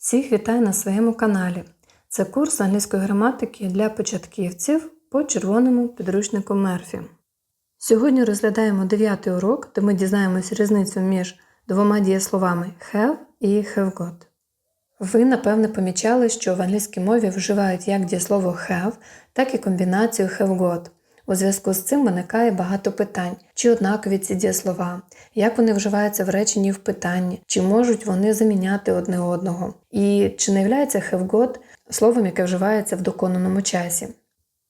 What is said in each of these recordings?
Всіх вітаю на своєму каналі. Це курс англійської граматики для початківців по червоному підручнику Мерфі. Сьогодні розглядаємо дев'ятий урок, де ми дізнаємось різницю між двома дієсловами have і have got. Ви, напевне, помічали, що в англійській мові вживають як дієслово have, так і комбінацію have got. У зв'язку з цим виникає багато питань, чи однакові ці дієслова, як вони вживаються в реченні в питанні, чи можуть вони заміняти одне одного, і чи не являється have got словом, яке вживається в доконаному часі.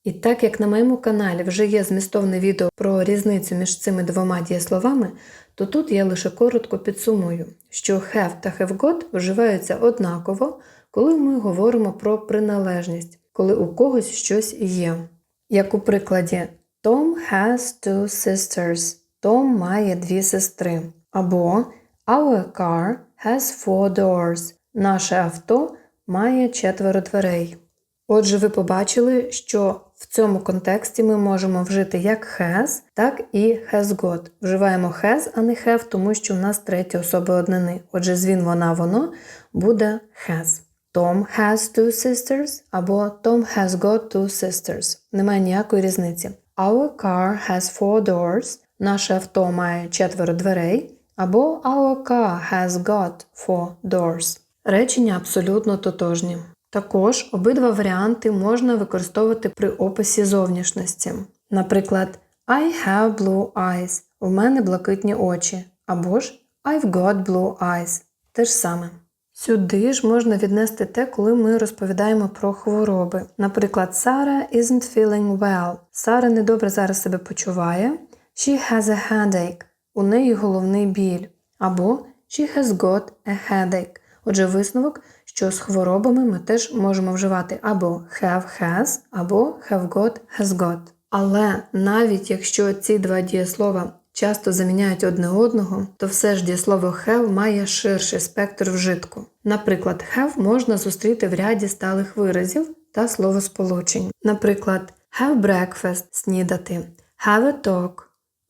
І так як на моєму каналі вже є змістовне відео про різницю між цими двома дієсловами, то тут я лише коротко підсумую, що have та have got вживаються однаково, коли ми говоримо про приналежність, коли у когось щось є. Як у прикладі Tom has two sisters. Том має дві сестри. Або Our car has four doors. Наше авто має четверо дверей. Отже, ви побачили, що в цьому контексті ми можемо вжити як has, так і has got. Вживаємо has, а не have, тому що в нас третя особа однини. Отже, звін вона воно буде has. Tom has two sisters або Tom has got two sisters. Немає ніякої різниці. Our car has four doors. Наше авто має четверо дверей. Або Our car has got four doors. Речення абсолютно тотожні. Також обидва варіанти можна використовувати при описі зовнішності. Наприклад, I have blue eyes. У мене блакитні очі. Або ж I've got blue eyes. Те ж саме. Сюди ж можна віднести те, коли ми розповідаємо про хвороби. Наприклад, Sarah isn't feeling well. Сара недобре зараз себе почуває. She has a headache. У неї головний біль. Або She has got a headache. Отже, висновок, що з хворобами ми теж можемо вживати або have has, або have got has got. Але навіть якщо ці два дієслова часто заміняють одне одного, то все ж дієслово have має ширший спектр вжитку. Наприклад, have можна зустріти в ряді сталих виразів та словосполучень. Наприклад, have breakfast снідати, have a talk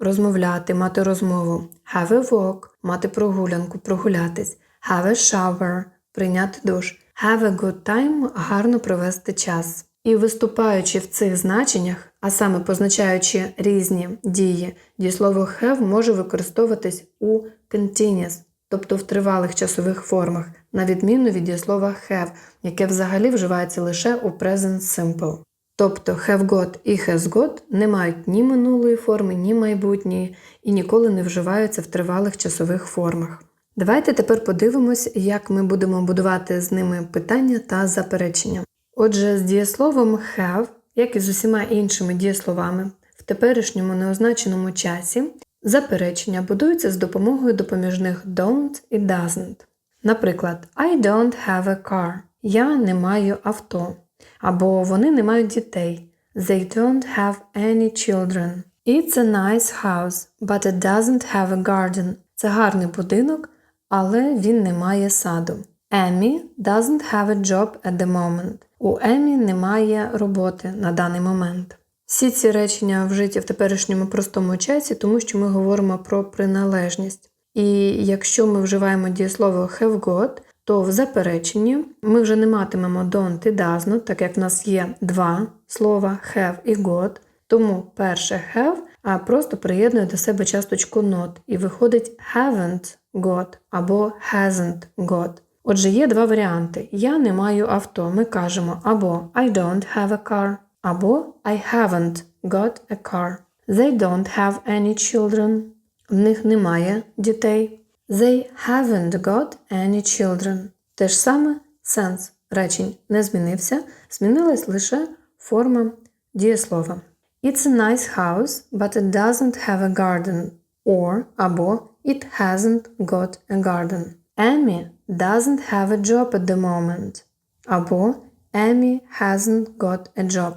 розмовляти, мати розмову, have a walk мати прогулянку, прогулятись, have a shower прийняти душ, have a good time гарно провести час. І виступаючи в цих значеннях, а саме позначаючи різні дії, дієслово have може використовуватись у continuous, тобто в тривалих часових формах, на відміну від дієслова have, яке взагалі вживається лише у present simple. Тобто have got і has got не мають ні минулої форми, ні майбутньої і ніколи не вживаються в тривалих часових формах. Давайте тепер подивимось, як ми будемо будувати з ними питання та заперечення. Отже, з дієсловом have, як і з усіма іншими дієсловами, в теперішньому неозначеному часі заперечення будуються з допомогою допоміжних don't і doesn't. Наприклад, I don't have a car. Я не маю авто. Або вони не мають дітей. They don't have any children. It's a nice house, but it doesn't have a garden. Це гарний будинок, але він не має саду. Emmy doesn't have a job at the moment. У Емі немає роботи на даний момент. Всі ці речення вжиті в теперішньому простому часі, тому що ми говоримо про приналежність. І якщо ми вживаємо дієслово have got, то в запереченні ми вже не матимемо don't і doesn't, так як в нас є два слова have і got, тому перше have а просто приєднує до себе часточку not і виходить haven't got або hasn't got. Отже, є два варіанти. Я не маю авто. Ми кажемо або I don't have a car, або I haven't got a car. They don't have any children. В них немає дітей. They haven't got any children. Те ж саме сенс речень не змінився, змінилась лише форма дієслова. It's a nice house, but it doesn't have a garden. Or або It hasn't got a garden. Emmy doesn't have a job at the moment. Або Emmy hasn't got a job.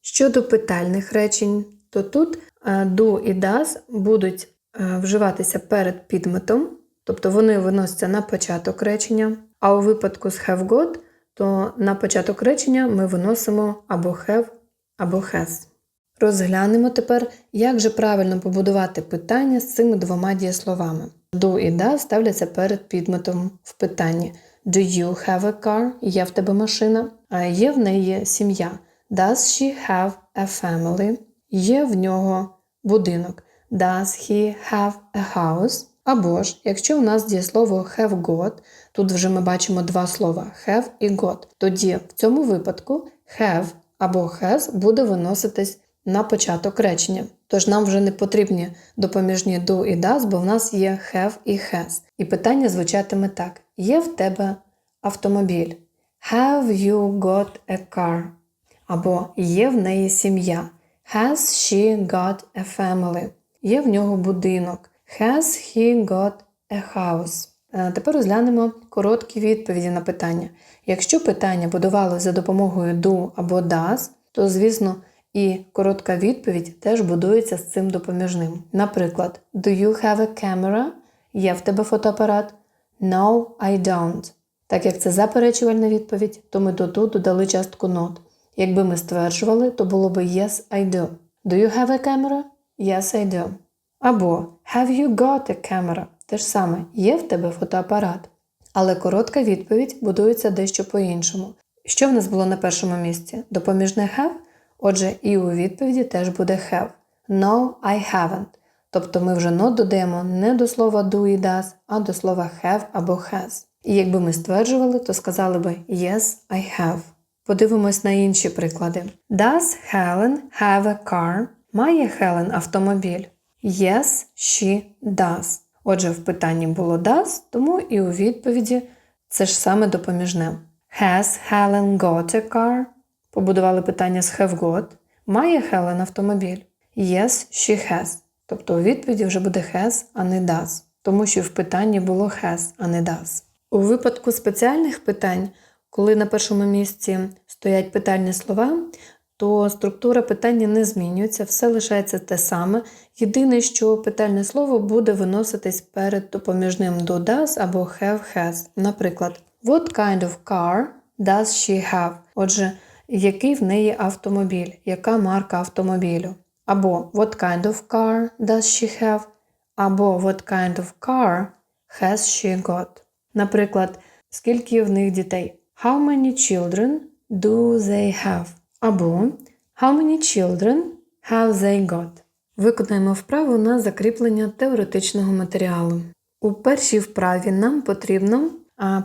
Щодо питальних речень, то тут е, do і does будуть е, вживатися перед підметом, тобто вони виносяться на початок речення. А у випадку з have got, то на початок речення ми виносимо або have, або has. Розглянемо тепер, як же правильно побудувати питання з цими двома дієсловами. Do і does ставляться перед підметом в питанні. Do you have a car? Є в тебе машина? А є в неї сім'я. Does she have a family? Є в нього будинок. Does he have a house? Або ж, якщо у нас дієслово have got, тут вже ми бачимо два слова have і got, тоді в цьому випадку have або has буде виноситись на початок речення. Тож нам вже не потрібні допоміжні do і does, бо в нас є have і has. І питання звучатиме так: є в тебе автомобіль? Have you got a car? Або є в неї сім'я. Has she got a family? Є в нього будинок. Has he got a house? Е, Тепер розглянемо короткі відповіді на питання. Якщо питання будувалося за допомогою do або does, то, звісно, і коротка відповідь теж будується з цим допоміжним. Наприклад, Do you have a camera? Є в тебе фотоапарат? No, I don't. Так як це заперечувальна відповідь, то ми до do додали частку not. Якби ми стверджували, то було би Yes, I do. Do you have a camera? Yes, I do. Або Have you got a camera? Те ж саме, є в тебе фотоапарат. Але коротка відповідь будується дещо по-іншому. Що в нас було на першому місці? Допоміжне have? Отже, і у відповіді теж буде have. No, I haven't. Тобто ми вже not додаємо не до слова do і does, а до слова have або has. І якби ми стверджували, то сказали би Yes, I have. Подивимось на інші приклади. Does Helen have a car? Має Хелен автомобіль? Yes, she does. Отже, в питанні було does, тому і у відповіді це ж саме допоміжне. Has Helen got a car? Побудували питання з have got. Має Хелен автомобіль? Yes, she has. Тобто у відповіді вже буде has, а не does. Тому що в питанні було has, а не does. У випадку спеціальних питань, коли на першому місці стоять питальні слова, то структура питання не змінюється, все лишається те саме. Єдине, що питальне слово буде виноситись перед допоміжним do does або have has. Наприклад, What kind of car does she have? Отже, який в неї автомобіль, яка марка автомобілю? Або What kind of car does she have? Або What kind of car has she got? Наприклад, скільки в них дітей? How many children do they have? Або How many children have they got? Виконаємо вправу на закріплення теоретичного матеріалу. У першій вправі нам потрібно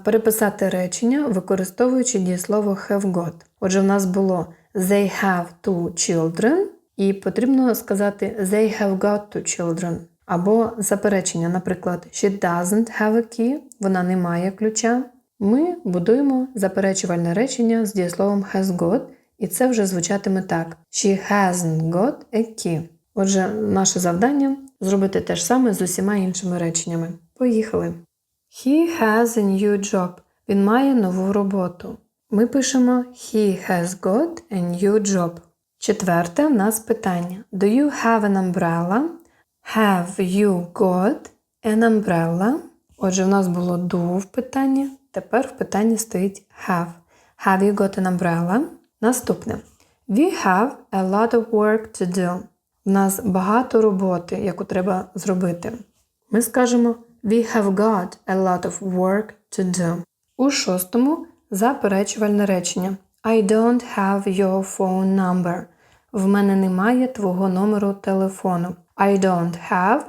переписати речення, використовуючи дієслово have got. Отже, в нас було They have two children, і потрібно сказати They have got two children. Або заперечення, наприклад, She doesn't have a key, вона не має ключа. Ми будуємо заперечувальне речення з дієсловом has got, і це вже звучатиме так: She hasn't got a key. Отже, наше завдання зробити те ж саме з усіма іншими реченнями. Поїхали. He has a new job. Він має нову роботу. Ми пишемо He has got a new job. Четверте в нас питання. Do you have an umbrella? Have you got an umbrella? Отже, в нас було do в питанні. Тепер в питанні стоїть have. Have you got an umbrella? Наступне. We have a lot of work to do. У нас багато роботи, яку треба зробити. Ми скажемо We have got a lot of work to do. У шостому заперечувальне речення. I don't have your phone number. В мене немає твого номеру телефону. I don't have.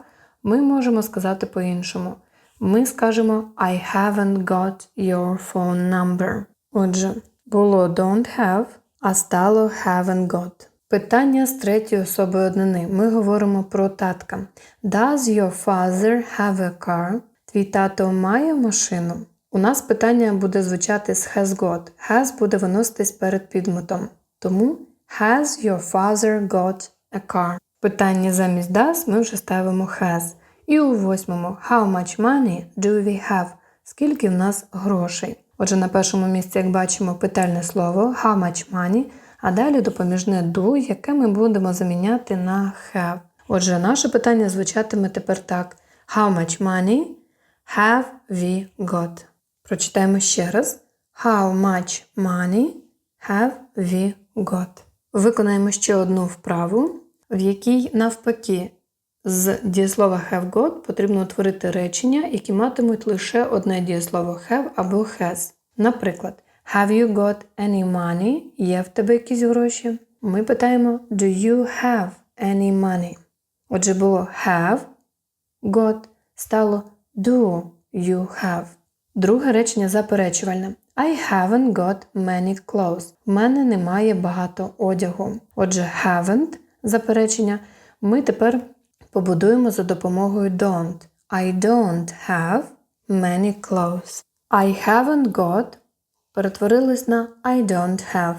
Ми можемо сказати по-іншому. Ми скажемо I haven't got your phone number. Отже, було don't have, а стало haven't got. Питання з третьої особи однини. Ми говоримо про татка. Does your father have a car? Твій тато має машину? У нас питання буде звучати з has got. Has буде виноситись перед підметом. Тому Has your father got a car? Питання замість does ми вже ставимо has. І у восьмому How much money do we have? Скільки в нас грошей? Отже, на першому місці, як бачимо, питальне слово how much money, а далі допоміжне do, яке ми будемо заміняти на have. Отже, наше питання звучатиме тепер так: How much money have we got? Прочитаємо ще раз. How much money have we got? Виконаємо ще одну вправу, в якій навпаки З дієслова have got потрібно утворити речення, які матимуть лише одне дієслово have або has. Наприклад, Have you got any money? Є в тебе якісь гроші? Ми питаємо Do you have any money? Отже, було have, got, стало do you have. Друге речення заперечувальне. I haven't got many clothes. В мене немає багато одягу. Отже, haven't заперечення ми тепер побудуємо за допомогою don't. I don't have many clothes. I haven't got перетворились на I don't have.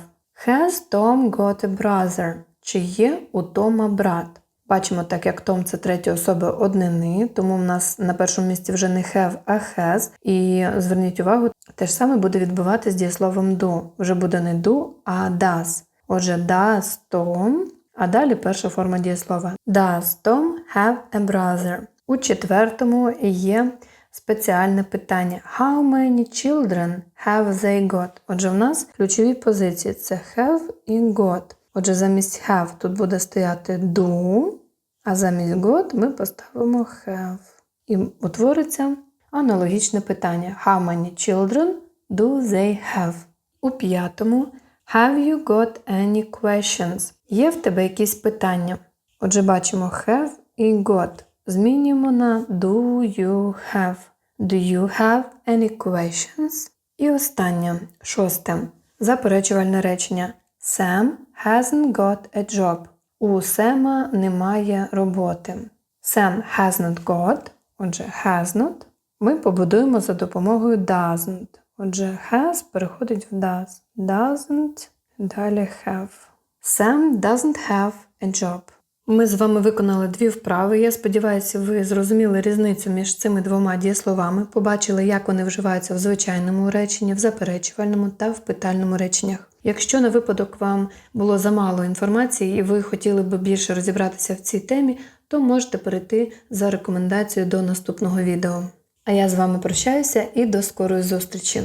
Has Tom got a brother? Чи є у Тома брат? Бачимо, так як Том це третя особа однини, тому в нас на першому місці вже не have, а has. І зверніть увагу, те ж саме буде відбуватися з дієсловом do. Вже буде не do, а does. Отже, does Tom, а далі перша форма дієслова. Does Tom have a brother? У четвертому є спеціальне питання. How many children have they got? Отже, в нас ключові позиції це have і got. Отже, замість have тут буде стояти do, а замість got ми поставимо have. І утвориться аналогічне питання. How many children do they have? У п'ятому Have you got any questions? Є в тебе якісь питання? Отже, бачимо have і got. Змінюємо на do you have. Do you have any questions? І останнє, шосте. Заперечувальне речення. Sam hasn't got a job. У Сема немає роботи. Sam hasn't got, отже, has not, ми побудуємо за допомогою doesn't. Отже, has переходить в does. Doesn't, далі have. Sam doesn't have a job. Ми з вами виконали дві вправи. Я сподіваюся, ви зрозуміли різницю між цими двома дієсловами, побачили, як вони вживаються в звичайному реченні, в заперечувальному та в питальному реченнях. Якщо на випадок вам було замало інформації і ви хотіли би більше розібратися в цій темі, то можете перейти за рекомендацією до наступного відео. А я з вами прощаюся і до скорої зустрічі!